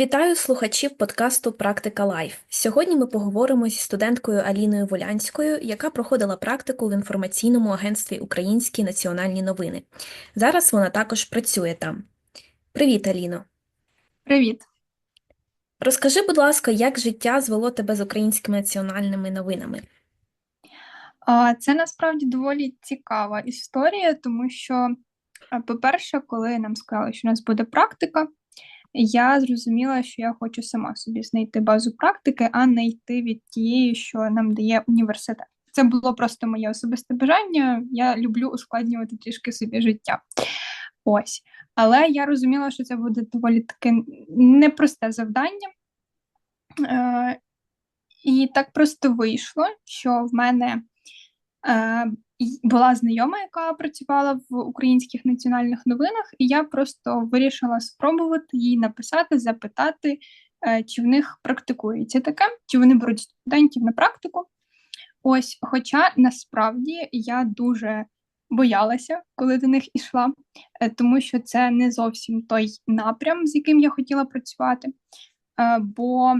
Вітаю слухачів подкасту Практика Лайф. Сьогодні ми поговоримо зі студенткою Аліною Волянською, яка проходила практику в інформаційному агентстві Українські національні новини. Зараз вона також працює там. Привіт, Аліно. Привіт. Розкажи, будь ласка, як життя звело тебе з українськими національними новинами? Це насправді доволі цікава історія, тому що, по-перше, коли нам сказали, що у нас буде практика, я зрозуміла, що я хочу сама собі знайти базу практики, а не йти від тієї, що нам дає університет. Це було просто моє особисте бажання. Я люблю ускладнювати трішки собі життя. Ось. Але я розуміла, що це буде доволі таке непросте завдання. Е, І так просто вийшло, що в мене е, була знайома, яка працювала в українських національних новинах, і я просто вирішила спробувати їй написати, запитати, е, чи в них практикується таке, чи вони беруть студентів на практику. Ось, хоча насправді я дуже боялася, коли до них ішла, е, тому що це не зовсім той напрям, з яким я хотіла працювати. Е, бо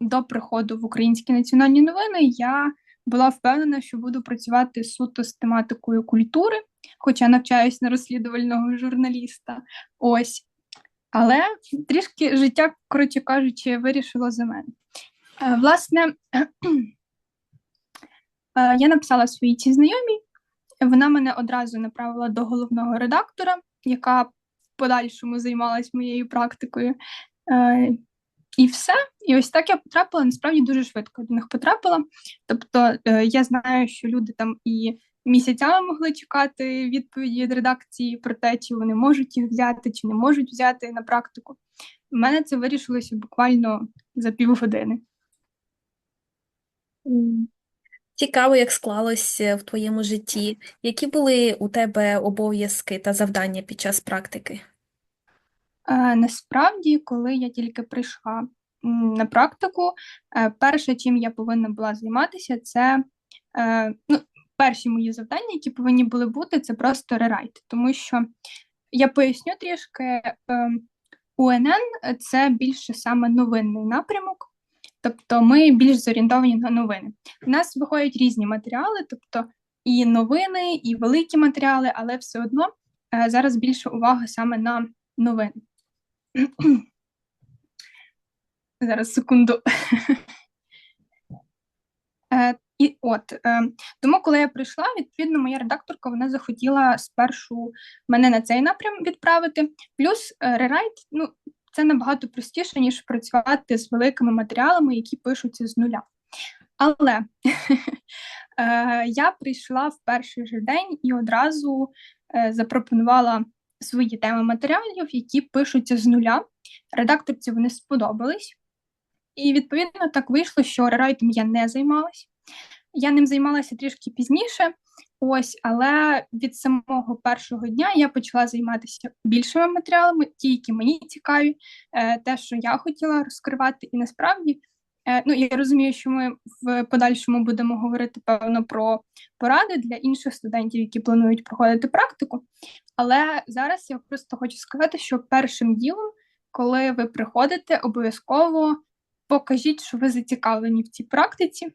до приходу в українські національні новини я була впевнена, що буду працювати суто з тематикою культури, хоча навчаюсь на розслідувального журналіста. Ось. Але трішки життя, коротше кажучи, вирішило за мене. Е, власне, е, я написала своїй цій знайомій, вона мене одразу направила до головного редактора, яка в подальшому займалась моєю практикою. Е, і все. І ось так я потрапила насправді дуже швидко до них потрапила. Тобто е, я знаю, що люди там і місяцями могли чекати відповіді від редакції про те, чи вони можуть їх взяти, чи не можуть взяти на практику. У мене це вирішилося буквально за півгодини. Цікаво, як склалося в твоєму житті. Які були у тебе обов'язки та завдання під час практики? Е, Насправді, коли я тільки прийшла на практику, е, перше, чим я повинна була займатися, це е, ну, перші мої завдання, які повинні були бути, це просто рерайт. Тому що я поясню трішки, е, УНН це більше саме новинний напрямок. Тобто ми більш зорієнтовані на новини. У нас виходять різні матеріали, тобто і новини, і великі матеріали, але все одно зараз більше уваги саме на новини. Зараз секунду. Е, І от е, тому, коли я прийшла, відповідно, моя редакторка вона захотіла спершу мене на цей напрям відправити. Плюс е, рерайт, ну це набагато простіше, ніж працювати з великими матеріалами, які пишуться з нуля. Але я прийшла в перший же день і одразу запропонувала свої теми матеріалів, які пишуться з нуля. Редакторці вони сподобались. І відповідно так вийшло, що рерайтом я не займалась. Я ним займалася трішки пізніше, ось, але від самого першого дня я почала займатися більшими матеріалами, ті, які мені цікаві, е, те, що я хотіла розкривати, і насправді. Е, ну, я розумію, що ми в подальшому будемо говорити певно про поради для інших студентів, які планують проходити практику. Але зараз я просто хочу сказати, що першим ділом, коли ви приходите, обов'язково покажіть, що ви зацікавлені в цій практиці.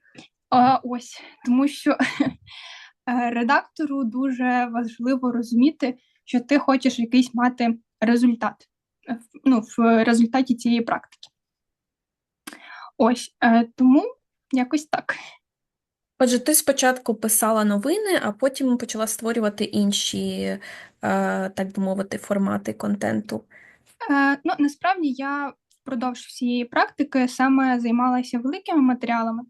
А, Ось тому, що е, редактору дуже важливо розуміти, що ти хочеш якийсь мати результат ну, в результаті цієї практики. Ось е, тому якось так. Отже, ти спочатку писала новини, а потім почала створювати інші, е, так би мовити, формати контенту. Е, Ну, насправді я впродовж всієї практики саме займалася великими матеріалами.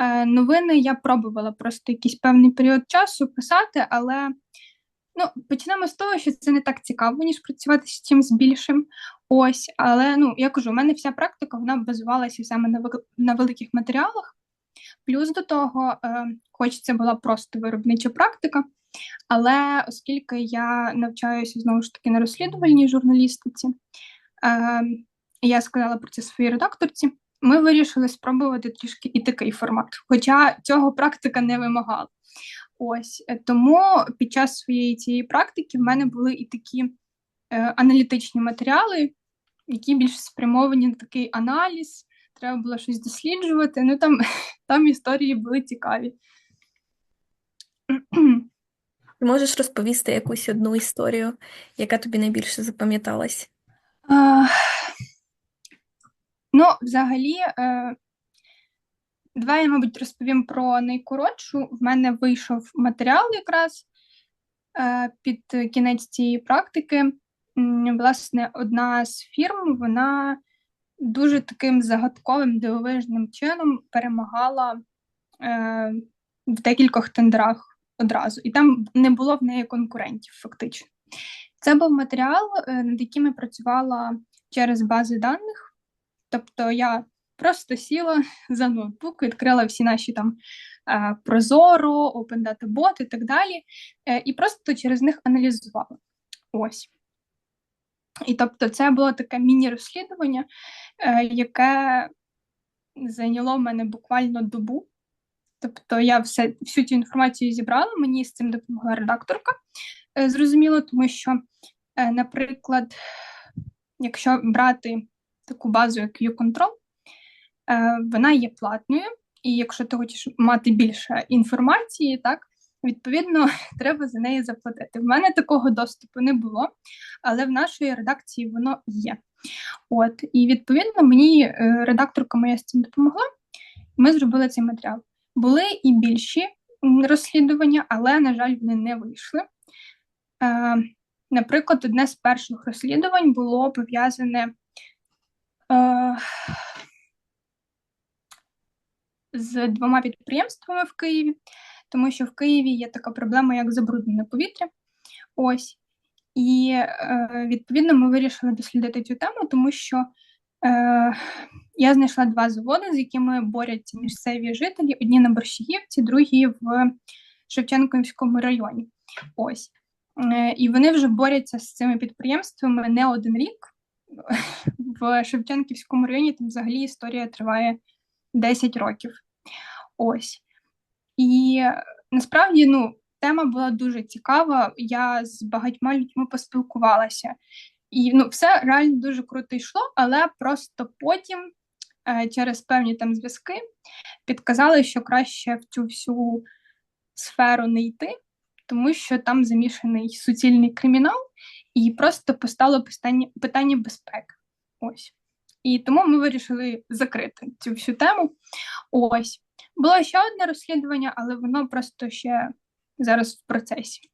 Е, Новини я пробувала просто якийсь певний період часу писати, але ну, почнемо з того, що це не так цікаво, ніж працювати з чимось більшим. Ось, але ну я кажу, у мене вся практика вона базувалася саме на на великих матеріалах. Плюс до того, е, хоч це була просто виробнича практика, але оскільки я навчаюся знову ж таки на розслідувальній журналістиці, е, я сказала про це своїй редакторці. Ми вирішили спробувати трішки і такий формат, хоча цього практика не вимагала. Ось е, тому під час своєї цієї практики в мене були і такі е, аналітичні матеріали, які більш спрямовані на такий аналіз, треба було щось досліджувати. Ну там, там історії були цікаві. Ти можеш розповісти якусь одну історію, яка тобі найбільше запам'яталась? А, ну, взагалі, е, давай я, мабуть, розповім про найкоротшу. В мене вийшов матеріал якраз е, під кінець цієї практики. Власне, одна з фірм, вона дуже таким загадковим дивовижним чином перемагала е, в декількох тендерах одразу, і там не було в неї конкурентів, фактично. Це був матеріал, е, над яким я працювала через бази даних. Тобто я просто сіла за ноутбук, відкрила всі наші там е, Прозоро, Open Data Bot і так далі, е, і просто через них аналізувала. Ось. І тобто, це було таке міні-розслідування, е, яке зайняло в мене буквально добу. Тобто я все, всю цю інформацію зібрала, мені з цим допомогла редакторка. Зрозуміло, тому що, наприклад, якщо брати таку базу, як U-Control, е, вона є платною, і якщо ти хочеш мати більше інформації, так, відповідно, треба за неї заплатити. В мене такого доступу не було, але в нашій редакції воно є. От, і відповідно мені е, редакторка моя з цим допомогла. Ми зробили цей матеріал. Були і більші розслідування, але, на жаль, вони не вийшли. Е, наприклад, одне з перших розслідувань було пов'язане з двома підприємствами в Києві, тому що в Києві є така проблема, як забруднене повітря. Ось. І е, відповідно ми вирішили дослідити цю тему, тому що е, я знайшла два заводи, з якими борються місцеві жителі: одні на Борщагівці, другі в Шевченківському районі. Ось. Е, і вони вже борються з цими підприємствами не один рік. В Шевченківському районі там взагалі історія триває 10 років. Ось. І насправді, ну, тема була дуже цікава. Я з багатьма людьми поспілкувалася. І ну, все реально дуже круто йшло, але просто потім, е, через певні там зв'язки, підказали, що краще в цю всю сферу не йти, тому що там замішаний суцільний кримінал, і просто постало питання, питання безпеки. Ось. І тому ми вирішили закрити цю всю тему. Ось. Було ще одне розслідування, але воно просто ще зараз в процесі.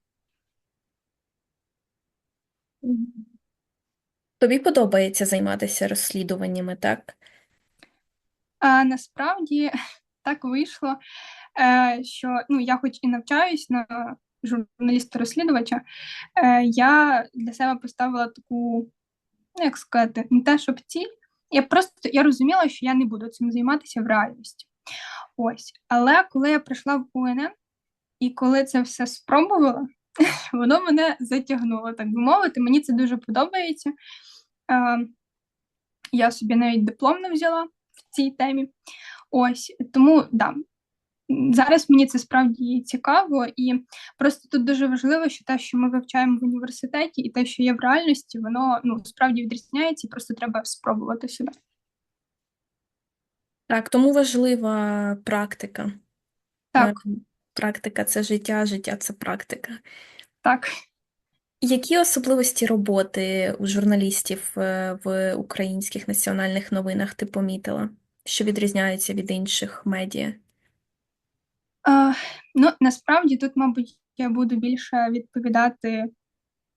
Тобі подобається займатися розслідуваннями, так? А насправді так вийшло, е, що ну, я хоч і навчаюсь на журналіста-розслідувача, е, я для себе поставила таку, ну як сказати, не те, щоб ціль. Я просто я розуміла, що я не буду цим займатися в реальності. Ось. Але коли я прийшла в УНН, і коли це все спробувала, воно мене затягнуло, так би мовити. Мені це дуже подобається. Е, я собі навіть диплом не взяла в цій темі. Ось тому да. Зараз мені це справді цікаво, і просто тут дуже важливо, що те, що ми вивчаємо в університеті, і те, що є в реальності, воно ну справді відрізняється, і просто треба спробувати себе. Так, тому важлива практика. Так, Е, Практика це життя, життя це практика. так. Які особливості роботи у журналістів е, в українських національних новинах ти помітила, що відрізняються від інших медіа? Ну, насправді тут, мабуть, я буду більше відповідати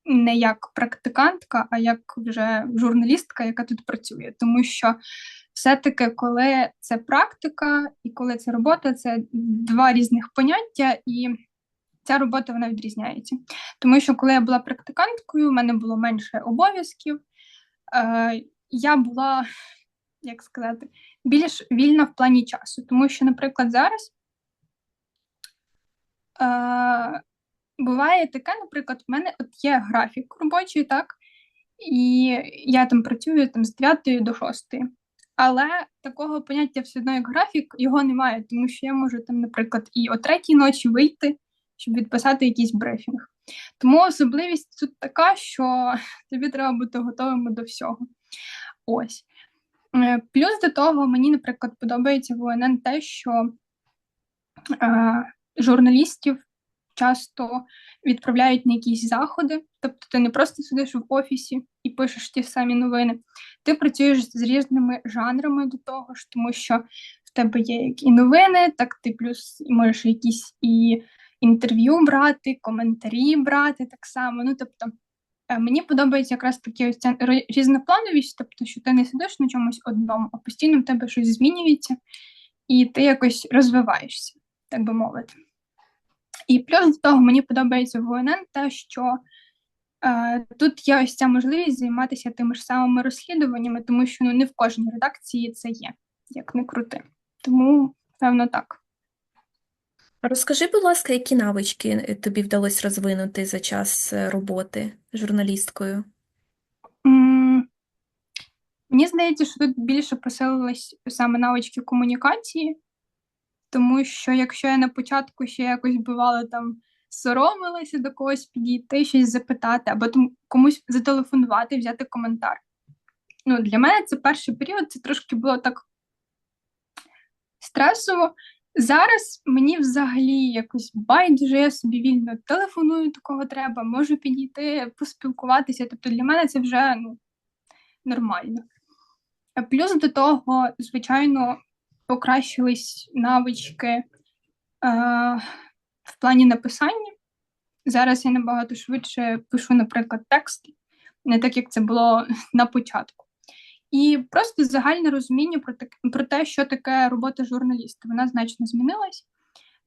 не як практикантка, а як вже журналістка, яка тут працює. Тому що все-таки, коли це практика і коли це робота, це два різних поняття, і ця робота вона відрізняється. Тому що коли я була практиканткою, в мене було менше обов'язків. Е, я була, як сказати, більш вільна в плані часу. Тому що, наприклад, зараз. Е, буває таке, наприклад, в мене от є графік робочий, так, і я там працюю там, з 9 до 6. Але такого поняття все одно як графік його немає, тому що я можу там, наприклад, і о третій ночі вийти, щоб відписати якийсь брифінг. Тому особливість тут така, що тобі треба бути готовим до всього. Ось. Е, Плюс до того, мені, наприклад, подобається в УНН те, що е, журналістів часто відправляють на якісь заходи. Тобто ти не просто сидиш в офісі і пишеш ті самі новини. Ти працюєш з різними жанрами до того ж, тому що в тебе є як і новини, так ти плюс можеш якісь і інтерв'ю брати, коментарі брати так само. Ну тобто. е, Мені подобається якраз такі ось ця різноплановість, тобто, що ти не сидиш на чомусь одному, а постійно в тебе щось змінюється, і ти якось розвиваєшся, так би мовити. І плюс до того мені подобається в УНН те, що е, тут є ось ця можливість займатися тими ж самими розслідуваннями, тому що ну, не в кожній редакції це є, як не крути. Тому, певно, так. Розкажи, будь ласка, які навички е, тобі вдалося розвинути за час е, роботи журналісткою? М, Мені здається, що тут більше посилились саме навички комунікації, тому що якщо я на початку ще якось бувало там соромилася до когось підійти, щось запитати, або там комусь зателефонувати, взяти коментар. Ну, для мене це перший період, це трошки було так стресово. Зараз мені взагалі якось байдуже, я собі вільно телефоную, до кого треба, можу підійти, поспілкуватися. Тобто для мене це вже ну, нормально. Плюс до того, звичайно, покращились навички е, в плані написання. Зараз я набагато швидше пишу, наприклад, тексти, не так як це було на початку. І просто загальне розуміння про, так, про те, що таке робота журналіста, вона значно змінилась,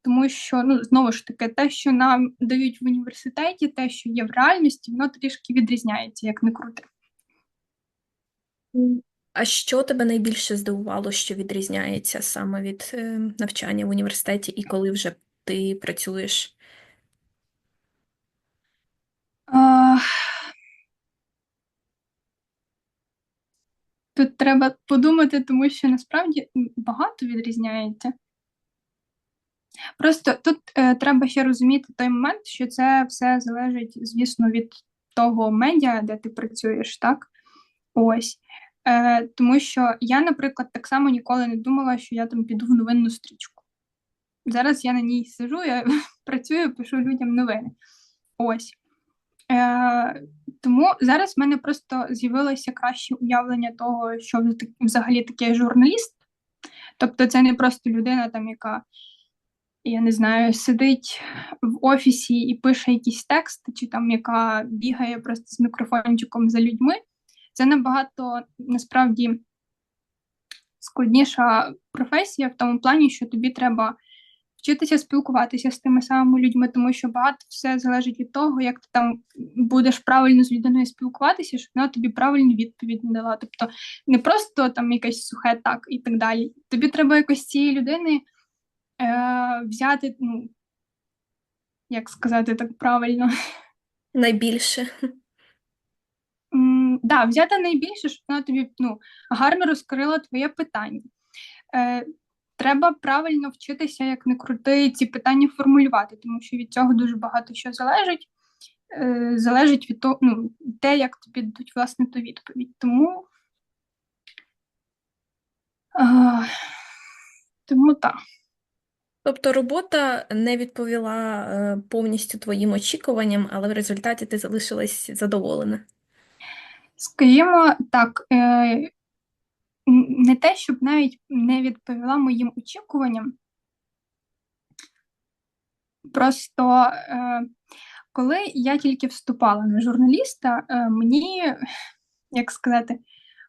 тому що, ну, знову ж таки, те, що нам дають в університеті, те, що є в реальності, воно трішки відрізняється, як не крути. А що тебе найбільше здивувало, що відрізняється саме від е, навчання в університеті і коли вже ти працюєш? Тут треба подумати, тому що насправді багато відрізняється. Просто тут е, треба ще розуміти той момент, що це все залежить, звісно, від того медіа, де ти працюєш, так? Ось. Е, тому що я, наприклад, так само ніколи не думала, що я там піду в новинну стрічку. Зараз я на ній сижу, я працюю, пишу людям новини. Ось. Е, тому зараз в мене просто з'явилося краще уявлення того, що взагалі таке журналіст. Тобто, це не просто людина, там, яка, я не знаю, сидить в офісі і пише якісь тексти, чи там яка бігає просто з мікрофончиком за людьми. Це набагато насправді складніша професія в тому плані, що тобі треба вчитися спілкуватися з тими самими людьми, тому що багато все залежить від того, як ти там будеш правильно з людиною спілкуватися, щоб вона тобі правильну відповідь надала. Тобто не просто там якесь сухе так і так далі. Тобі треба якось цієї людини е, взяти, ну як сказати так правильно. Найбільше. Да, взяти найбільше, щоб вона тобі ну, гарно розкрила твоє питання. Е, треба правильно вчитися, як не крути, ці питання формулювати, тому що від цього дуже багато що залежить. Е, залежить від того, ну, те, як тобі дадуть власне ту відповідь. Тому, е, тому так. Тобто робота не відповіла е, повністю твоїм очікуванням, але в результаті ти залишилась задоволена. Скажімо так, е, не те, щоб навіть не відповіла моїм очікуванням. Просто е, коли я тільки вступала на журналіста, е, мені, як сказати,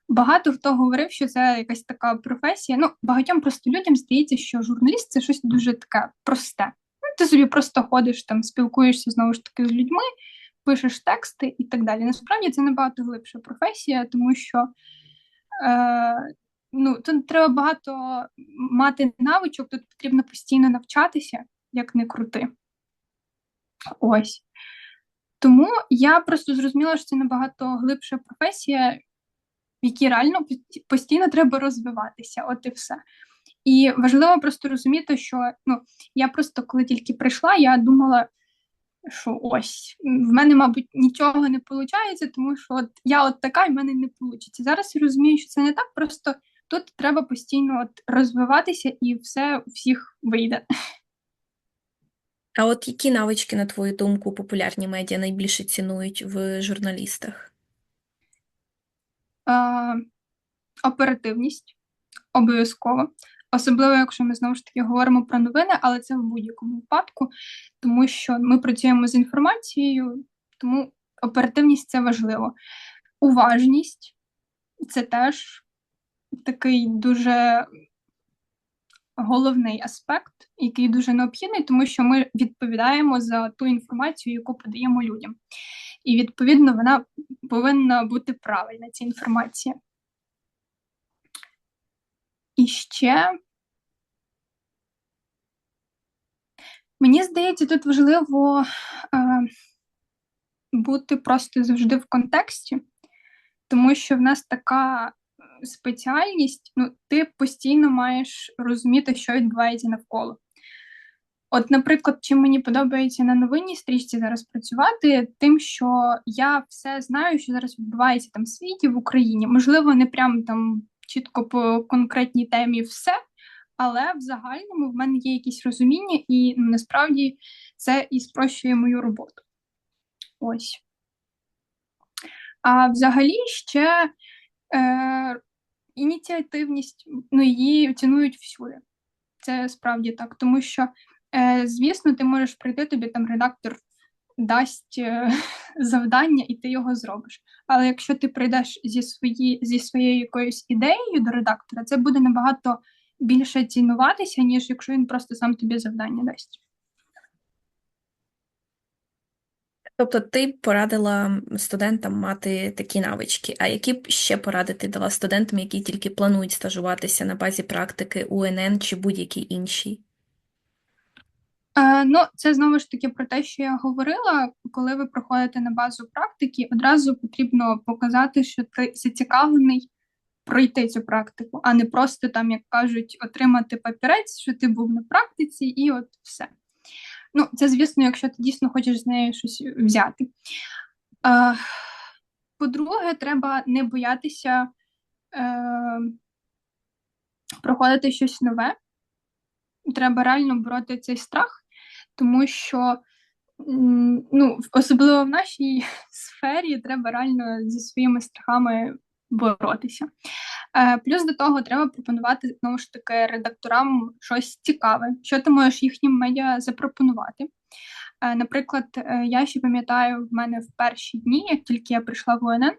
багато хто говорив, що це якась така професія. Ну, багатьом просто людям здається, що журналіст це щось дуже таке просте. Ну, ти собі просто ходиш там, спілкуєшся знову ж таки з людьми, пишеш тексти і так далі. Насправді це набагато глибша професія, тому що е, ну, тут треба багато мати навичок, тут потрібно постійно навчатися, як не крути. Ось. Тому я просто зрозуміла, що це набагато глибша професія, в якій реально постійно треба розвиватися, от і все. І важливо просто розуміти, що ну, я просто коли тільки прийшла, я думала, що ось в мене, мабуть, нічого не виходить, тому що от я от така, і в мене не вийде. Зараз я розумію, що це не так, просто тут треба постійно от розвиватися, і все у всіх вийде. А от які навички, на твою думку, популярні медіа найбільше цінують в журналістах? Е, оперативність обов'язково. Особливо, якщо ми знову ж таки говоримо про новини, але це в будь-якому випадку, тому що ми працюємо з інформацією, тому оперативність це важливо. Уважність це теж такий дуже головний аспект, який дуже необхідний, тому що ми відповідаємо за ту інформацію, яку подаємо людям. І відповідно вона повинна бути правильна, ця інформація. І ще мені здається, тут важливо е, бути просто завжди в контексті, тому що в нас така е, спеціальність, ну, ти постійно маєш розуміти, що відбувається навколо. От, наприклад, чим мені подобається на новинній стрічці зараз працювати, тим, що я все знаю, що зараз відбувається там в світі, в Україні. Можливо, не прям там чітко по конкретній темі все, але в загальному в мене є якісь розуміння, і насправді це і спрощує мою роботу. Ось. А взагалі ще е, ініціативність, ну, її цінують всюди. Це справді так, тому що, е, звісно, ти можеш прийти, тобі там редактор дасть е, завдання, і ти його зробиш. Але якщо ти прийдеш зі, свої, зі своєю якоюсь ідеєю до редактора, це буде набагато більше цінуватися, ніж якщо він просто сам тобі завдання дасть. Тобто ти порадила студентам мати такі навички, а які б ще поради ти дала студентам, які тільки планують стажуватися на базі практики УНН чи будь-якій іншій? Е, ну, це знову ж таки про те, що я говорила. Коли ви проходите на базу практики, одразу потрібно показати, що ти зацікавлений пройти цю практику, а не просто там, як кажуть, отримати папірець, що ти був на практиці, і от все. Ну, це, звісно, якщо ти дійсно хочеш з нею щось взяти. По-друге, треба не боятися е, проходити щось нове. Треба реально бороти цей страх, тому що ну, особливо в нашій сфері треба реально зі своїми страхами боротися. Е, плюс до того треба пропонувати знову ж таки редакторам щось цікаве, що ти можеш їхнім медіа запропонувати. Е, наприклад, е, я ще пам'ятаю, в мене в перші дні, як тільки я прийшла в ОНН,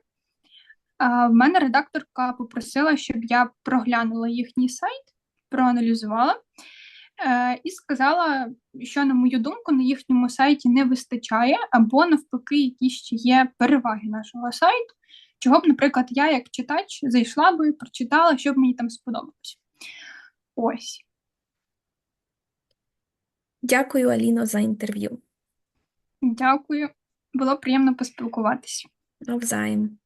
в мене редакторка попросила, щоб я проглянула їхній сайт, проаналізувала і сказала, що, на мою думку, на їхньому сайті не вистачає, або навпаки, які ще є переваги нашого сайту, чого б, наприклад, я, як читач, зайшла би, прочитала, що б мені там сподобалось. Ось. Дякую, Аліно, за інтерв'ю. Дякую. Було приємно поспілкуватись. Навзаєм.